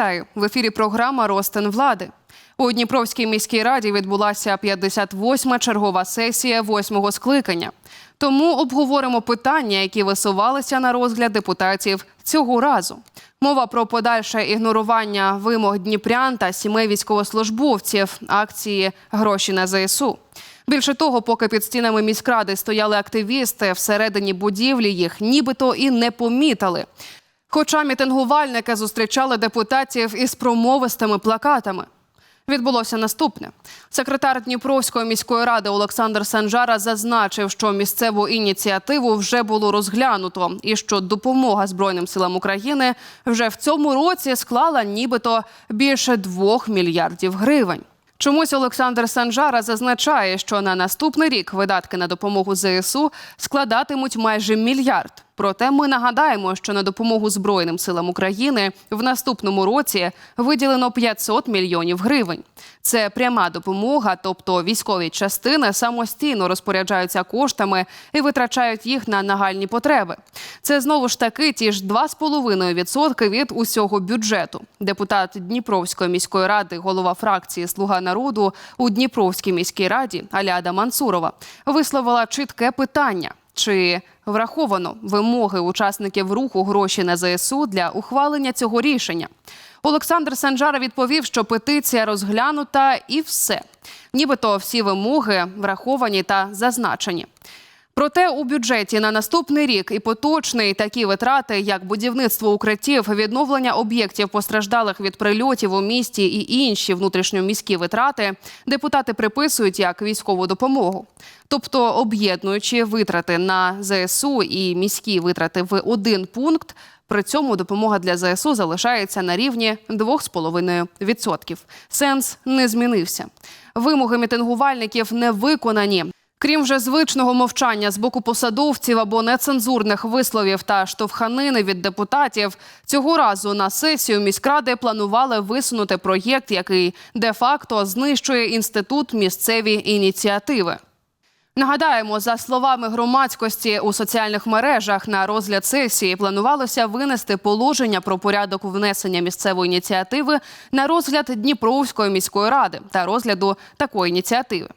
Вітаю в ефірі. Програма Ростин влади. У Дніпровській міській раді відбулася 58-ма чергова сесія восьмого скликання. Тому обговоримо питання, які висувалися на розгляд депутатів цього разу. Мова про подальше ігнорування вимог дніпрян та сімей військовослужбовців акції Гроші на ЗСУ. Більше того, поки під стінами міськради стояли активісти, всередині будівлі їх нібито і не помітили. Хоча мітингувальники зустрічали депутатів із промовистими плакатами. Відбулося наступне. Секретар Дніпровської міської ради Олександр Санжара зазначив, що місцеву ініціативу вже було розглянуто, і що допомога Збройним силам України вже в цьому році склала нібито більше двох мільярдів гривень. Чомусь Олександр Санжара зазначає, що на наступний рік видатки на допомогу ЗСУ складатимуть майже мільярд. Проте ми нагадаємо, що на допомогу Збройним силам України в наступному році виділено 500 мільйонів гривень. Це пряма допомога, тобто військові частини самостійно розпоряджаються коштами і витрачають їх на нагальні потреби. Це знову ж таки ті ж 2,5% від усього бюджету. Депутат Дніпровської міської ради, голова фракції Слуга народу у Дніпровській міській раді Аляда Мансурова висловила чітке питання. Чи враховано вимоги учасників руху гроші на ЗСУ для ухвалення цього рішення? Олександр Санжара відповів, що петиція розглянута і все. Нібито всі вимоги враховані та зазначені. Проте у бюджеті на наступний рік і поточний такі витрати, як будівництво укриттів, відновлення об'єктів постраждалих від прильотів у місті і інші внутрішньоміські витрати, депутати приписують як військову допомогу. Тобто, об'єднуючи витрати на ЗСУ і міські витрати в один пункт. При цьому допомога для ЗСУ залишається на рівні 2,5%. Сенс не змінився. Вимоги мітингувальників не виконані. Крім вже звичного мовчання з боку посадовців або нецензурних висловів та штовханини від депутатів, цього разу на сесію міськради планували висунути проєкт, який де-факто знищує інститут місцеві ініціативи. Нагадаємо, за словами громадськості у соціальних мережах на розгляд сесії планувалося винести положення про порядок внесення місцевої ініціативи на розгляд Дніпровської міської ради та розгляду такої ініціативи.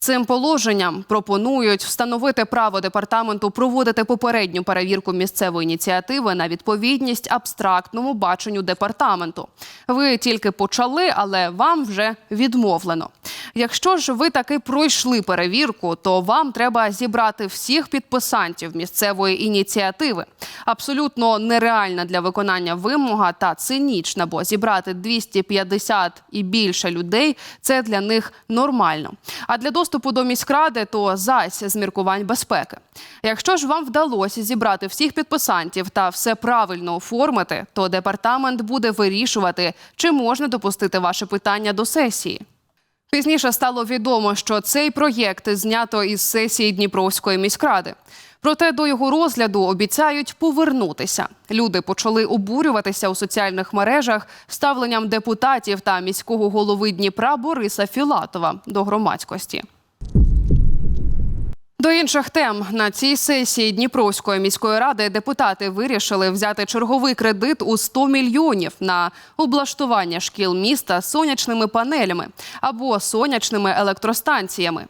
Цим положенням пропонують встановити право департаменту проводити попередню перевірку місцевої ініціативи на відповідність абстрактному баченню департаменту. Ви тільки почали, але вам вже відмовлено. Якщо ж ви таки пройшли перевірку, то вам треба зібрати всіх підписантів місцевої ініціативи. Абсолютно нереальна для виконання вимога та цинічна, бо зібрати 250 і більше людей це для них нормально. А для доступу до міськради то зась з міркувань безпеки. Якщо ж вам вдалося зібрати всіх підписантів та все правильно оформити, то департамент буде вирішувати, чи можна допустити ваше питання до сесії. Пізніше стало відомо, що цей проєкт знято із сесії Дніпровської міськради. Проте до його розгляду обіцяють повернутися. Люди почали обурюватися у соціальних мережах ставленням депутатів та міського голови Дніпра Бориса Філатова до громадськості. До інших тем на цій сесії Дніпровської міської ради депутати вирішили взяти черговий кредит у 100 мільйонів на облаштування шкіл міста сонячними панелями або сонячними електростанціями.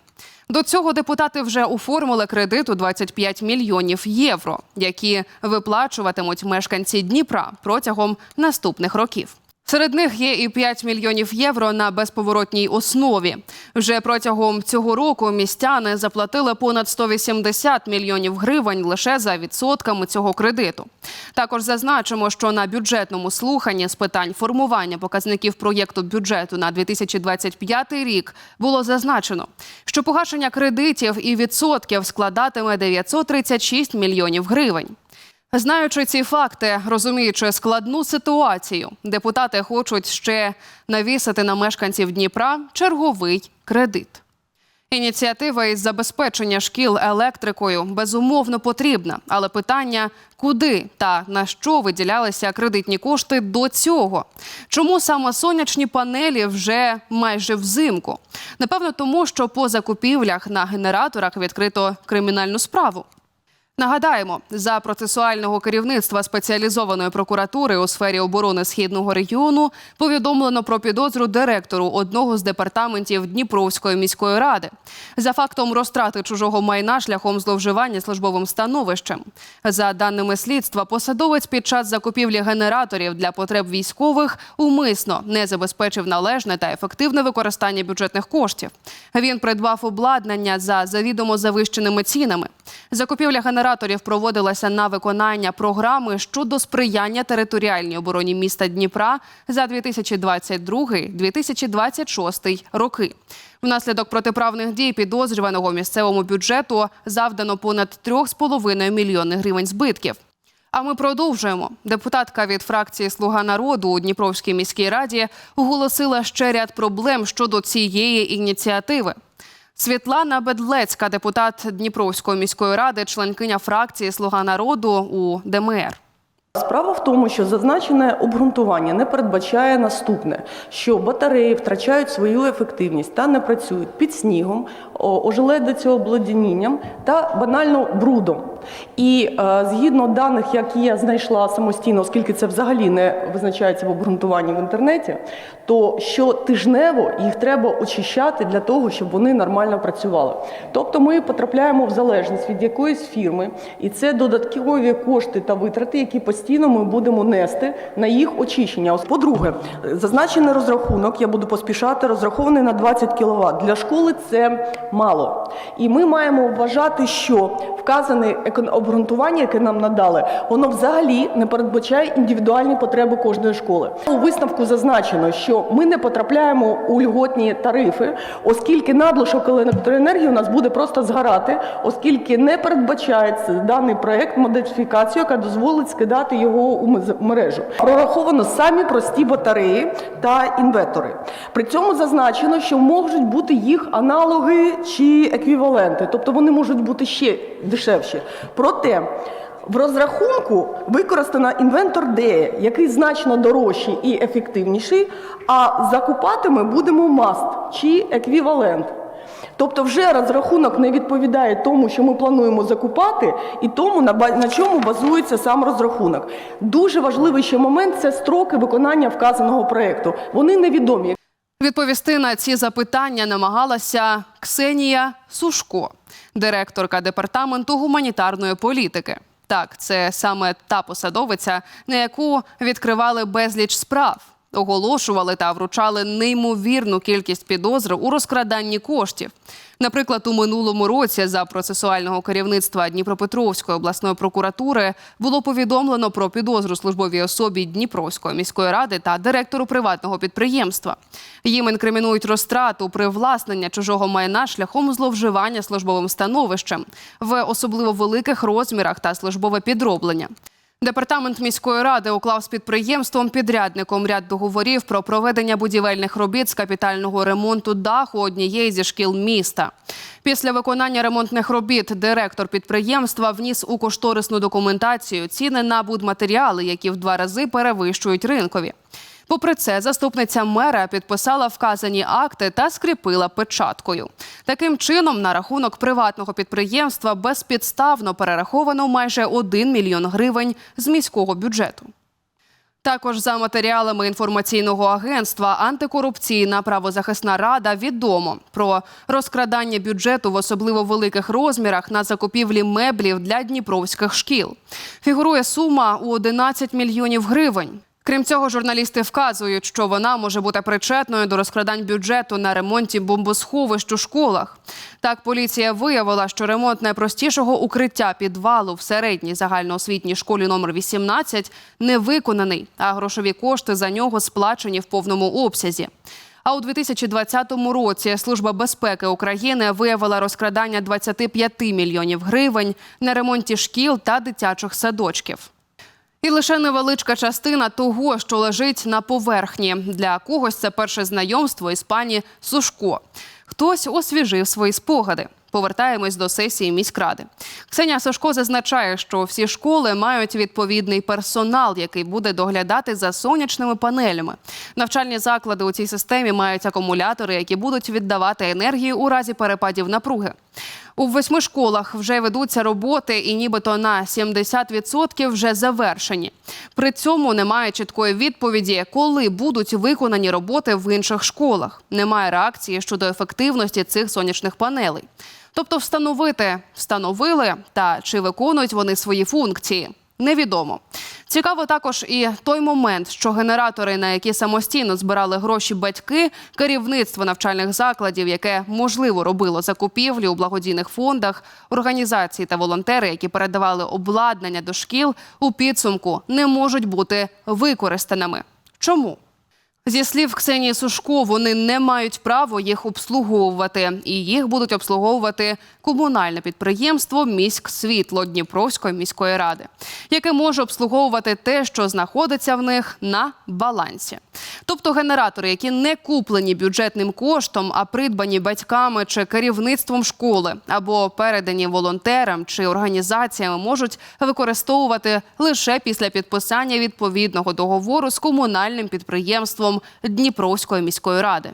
До цього депутати вже оформили кредит у 25 мільйонів євро, які виплачуватимуть мешканці Дніпра протягом наступних років. Серед них є і 5 мільйонів євро на безповоротній основі. Вже протягом цього року містяни заплатили понад 180 мільйонів гривень лише за відсотками цього кредиту. Також зазначимо, що на бюджетному слуханні з питань формування показників проєкту бюджету на 2025 рік було зазначено, що погашення кредитів і відсотків складатиме 936 мільйонів гривень. Знаючи ці факти, розуміючи складну ситуацію, депутати хочуть ще навісити на мешканців Дніпра черговий кредит. Ініціатива із забезпечення шкіл електрикою безумовно потрібна, але питання куди та на що виділялися кредитні кошти до цього? Чому саме сонячні панелі вже майже взимку? Напевно, тому що по закупівлях на генераторах відкрито кримінальну справу. Нагадаємо, за процесуального керівництва спеціалізованої прокуратури у сфері оборони східного регіону повідомлено про підозру директору одного з департаментів Дніпровської міської ради за фактом розтрати чужого майна шляхом зловживання службовим становищем. За даними слідства, посадовець під час закупівлі генераторів для потреб військових умисно не забезпечив належне та ефективне використання бюджетних коштів. Він придбав обладнання за завідомо завищеними цінами. Закупівля генераторів проводилася на виконання програми щодо сприяння територіальній обороні міста Дніпра за 2022-2026 роки. Внаслідок протиправних дій підозрюваного місцевому бюджету завдано понад 3,5 мільйони гривень збитків. А ми продовжуємо. Депутатка від фракції Слуга народу у Дніпровській міській раді оголосила ще ряд проблем щодо цієї ініціативи. Світлана Бедлецька, депутат Дніпровської міської ради, членкиня фракції Слуга народу у ДМР. Справа в тому, що зазначене обґрунтування не передбачає наступне: що батареї втрачають свою ефективність та не працюють під снігом, о- ожеледицю та банально брудом. І е, згідно даних, які я знайшла самостійно, оскільки це взагалі не визначається в обґрунтуванні в інтернеті, то щотижнево їх треба очищати для того, щоб вони нормально працювали. Тобто ми потрапляємо в залежність від якоїсь фірми, і це додаткові кошти та витрати, які постійно ми будемо нести на їх очищення. По-друге, зазначений розрахунок, я буду поспішати, розрахований на 20 кВт. Для школи це мало. І ми маємо вважати, що вказане екон- обґрунтування, яке нам надали, воно взагалі не передбачає індивідуальні потреби кожної школи. У висновку зазначено, що ми не потрапляємо у льготні тарифи, оскільки надлишок електроенергії у нас буде просто згорати, оскільки не передбачається даний проект модифікацію, яка дозволить скидати його у мережу. Прораховано самі прості батареї та інвертори. При цьому зазначено, що можуть бути їх аналоги чи еквіваленти, тобто вони можуть бути ще дешевші. Проте в розрахунку використано інвентор D, який значно дорожчий і ефективніший, а закупати ми будемо маст чи еквівалент. Тобто вже розрахунок не відповідає тому, що ми плануємо закупати, і тому на, на чому базується сам розрахунок. Дуже важливий ще момент це строки виконання вказаного проєкту. Вони невідомі. Відповісти на ці запитання намагалася Ксенія Сушко, директорка департаменту гуманітарної політики. Так, це саме та посадовиця, на яку відкривали безліч справ, оголошували та вручали неймовірну кількість підозр у розкраданні коштів. Наприклад, у минулому році за процесуального керівництва Дніпропетровської обласної прокуратури було повідомлено про підозру службовій особі Дніпровської міської ради та директору приватного підприємства. Їм інкримінують розтрату привласнення чужого майна шляхом зловживання службовим становищем в особливо великих розмірах та службове підроблення. Департамент міської ради уклав з підприємством підрядником ряд договорів про проведення будівельних робіт з капітального ремонту даху однієї зі шкіл міста. Після виконання ремонтних робіт директор підприємства вніс у кошторисну документацію ціни на будматеріали, які в два рази перевищують ринкові. Попри це, заступниця мера підписала вказані акти та скріпила печаткою. Таким чином, на рахунок приватного підприємства безпідставно перераховано майже 1 мільйон гривень з міського бюджету. Також за матеріалами інформаційного агентства антикорупційна правозахисна рада відомо про розкрадання бюджету в особливо великих розмірах на закупівлі меблів для дніпровських шкіл. Фігурує сума у 11 мільйонів гривень. Крім цього, журналісти вказують, що вона може бути причетною до розкрадань бюджету на ремонті бомбосховищ у школах. Так, поліція виявила, що ремонт найпростішого укриття підвалу в середній загальноосвітній школі номер 18 не виконаний, а грошові кошти за нього сплачені в повному обсязі. А у 2020 році Служба безпеки України виявила розкрадання 25 мільйонів гривень на ремонті шкіл та дитячих садочків. І лише невеличка частина того, що лежить на поверхні. Для когось це перше знайомство із пані Сушко. Хтось освіжив свої спогади. Повертаємось до сесії міськради. Ксенія Сашко зазначає, що всі школи мають відповідний персонал, який буде доглядати за сонячними панелями. Навчальні заклади у цій системі мають акумулятори, які будуть віддавати енергію у разі перепадів напруги. У восьми школах вже ведуться роботи, і нібито на 70% вже завершені. При цьому немає чіткої відповіді, коли будуть виконані роботи в інших школах. Немає реакції щодо ефективності цих сонячних панелей. Тобто, встановити встановили, та чи виконують вони свої функції. Невідомо. Цікаво також і той момент, що генератори, на які самостійно збирали гроші батьки, керівництво навчальних закладів, яке можливо робило закупівлі у благодійних фондах, організації та волонтери, які передавали обладнання до шкіл, у підсумку не можуть бути використаними. Чому? Зі слів Ксенії Сушко, вони не мають права їх обслуговувати, і їх будуть обслуговувати комунальне підприємство «Міськсвітло» Дніпровської міської ради, яке може обслуговувати те, що знаходиться в них на балансі. Тобто генератори, які не куплені бюджетним коштом, а придбані батьками чи керівництвом школи, або передані волонтерам чи організаціями, можуть використовувати лише після підписання відповідного договору з комунальним підприємством Дніпровської міської ради.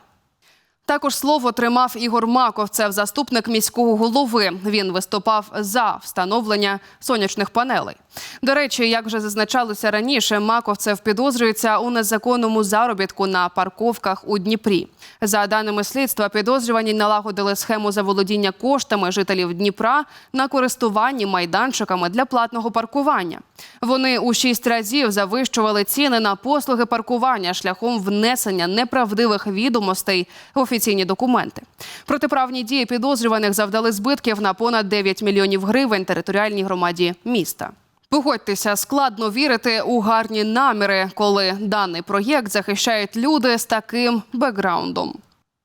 Також слово тримав Ігор Маковцев, заступник міського голови. Він виступав за встановлення сонячних панелей. До речі, як вже зазначалося раніше, Маковцев підозрюється у незаконному заробітку на парковках у Дніпрі. За даними слідства, підозрювані налагодили схему заволодіння коштами жителів Дніпра на користуванні майданчиками для платного паркування. Вони у шість разів завищували ціни на послуги паркування шляхом внесення неправдивих відомостей в офіційні документи. Протиправні дії підозрюваних завдали збитків на понад 9 мільйонів гривень територіальній громаді міста. Погодьтеся, складно вірити у гарні наміри, коли даний проєкт захищають люди з таким бекграундом.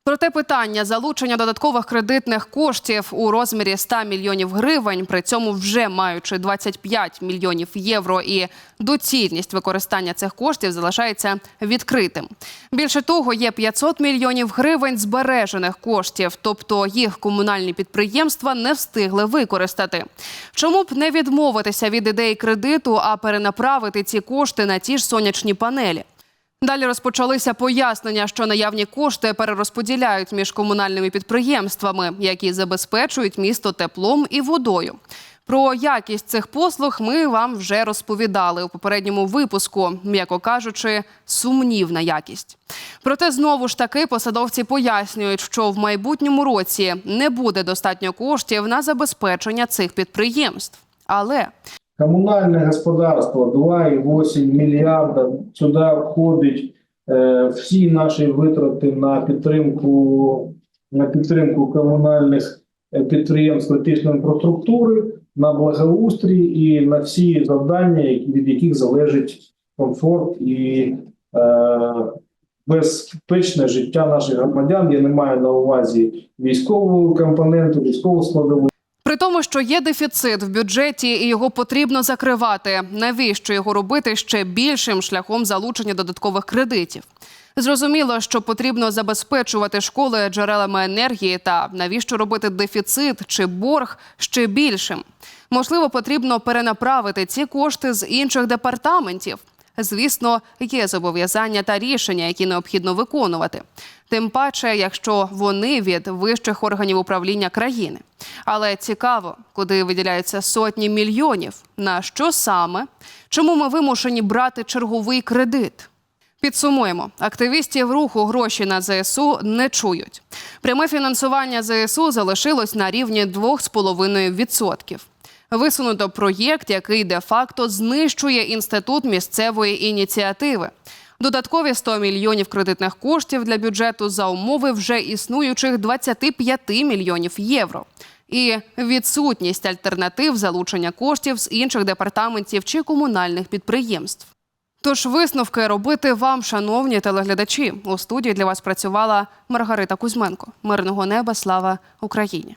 Проте питання залучення додаткових кредитних коштів у розмірі 100 мільйонів гривень, при цьому вже маючи 25 мільйонів євро, і доцільність використання цих коштів залишається відкритим. Більше того, є 500 мільйонів гривень збережених коштів, тобто їх комунальні підприємства не встигли використати. Чому б не відмовитися від ідеї кредиту, а перенаправити ці кошти на ті ж сонячні панелі? Далі розпочалися пояснення, що наявні кошти перерозподіляють між комунальними підприємствами, які забезпечують місто теплом і водою. Про якість цих послуг ми вам вже розповідали у попередньому випуску, м'яко кажучи, сумнівна якість. Проте знову ж таки посадовці пояснюють, що в майбутньому році не буде достатньо коштів на забезпечення цих підприємств. Але Комунальне господарство 2,8 мільярда. Сюди входить е, всі наші витрати на підтримку на підтримку комунальних е, підприємств критичної інфраструктури, на благоустрій і на всі завдання, від яких залежить комфорт і е, безпечне життя наших громадян. Я не маю на увазі військову компоненту, військову складову. Тому, що є дефіцит в бюджеті і його потрібно закривати. Навіщо його робити ще більшим шляхом залучення додаткових кредитів? Зрозуміло, що потрібно забезпечувати школи джерелами енергії, та навіщо робити дефіцит чи борг ще більшим? Можливо, потрібно перенаправити ці кошти з інших департаментів. Звісно, є зобов'язання та рішення, які необхідно виконувати. Тим паче, якщо вони від вищих органів управління країни. Але цікаво, куди виділяються сотні мільйонів. На що саме? Чому ми вимушені брати черговий кредит? Підсумуємо, активістів руху гроші на ЗСУ не чують. Пряме фінансування ЗСУ залишилось на рівні 2,5%. Висунуто проєкт, який де-факто знищує інститут місцевої ініціативи. Додаткові 100 мільйонів кредитних коштів для бюджету за умови вже існуючих 25 мільйонів євро. І відсутність альтернатив залучення коштів з інших департаментів чи комунальних підприємств. Тож висновки робити вам, шановні телеглядачі. У студії для вас працювала Маргарита Кузьменко. Мирного неба, слава Україні!